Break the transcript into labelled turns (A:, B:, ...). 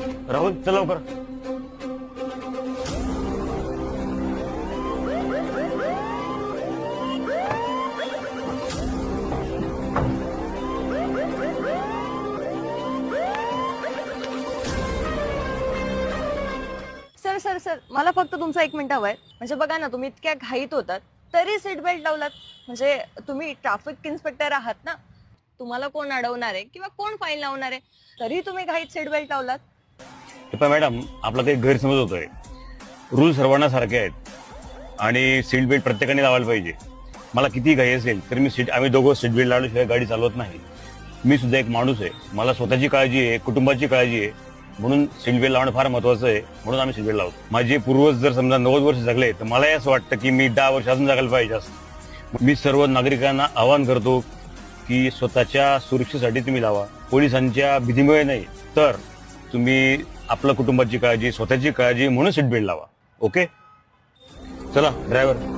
A: राहुल चल लवकर.
B: Sir sir sir मला फक्त तुमचा एक मिनिट हवाय. म्हणजे बघा ना तुम्ही इतक्या घाईत होतात तरी सीट बेल्ट लावलात. म्हणजे तुम्ही ट्रॅफिक इन्स्पेक्टर आहात ना? तुम्हाला कोण अडवणार आहे किंवा कोण फाईन लावणार आहे? तरी तुम्ही घाईत सीट बेल्ट लावलात.
A: पण मॅडम आपला काही गैरसमज होतोय. रूल सर्वांना सारखे आहेत. आणि सीट बेल्ट प्रत्येकाने लावायला पाहिजे. मला किती घाई असेल तर मी सीट आम्ही दोघं सीट बेल्ट लावल्याशिवाय गाडी चालवत नाही. मी सुद्धा एक माणूस आहे. मला स्वतःची काळजी आहे कुटुंबाची काळजी आहे. म्हणून सीट बेल्ट लावणं फार महत्वाचं आहे. म्हणून आम्ही सीट बेल्ट लावतो. माझे पूर्वज जर समजा नव्वद वर्ष जगले तर मलाही असं वाटतं की मी दहा वर्ष अजून जगायला पाहिजे असं. मी सर्व नागरिकांना आवाहन करतो की स्वतःच्या सुरक्षेसाठी तुम्ही लावा. पोलिसांच्या भीतीमुळे नाही तर तुम्ही आपल्या कुटुंबाची काळजी स्वतःची काळजी म्हणून सीट बेल्ट लावा. ओके चला ड्रायव्हर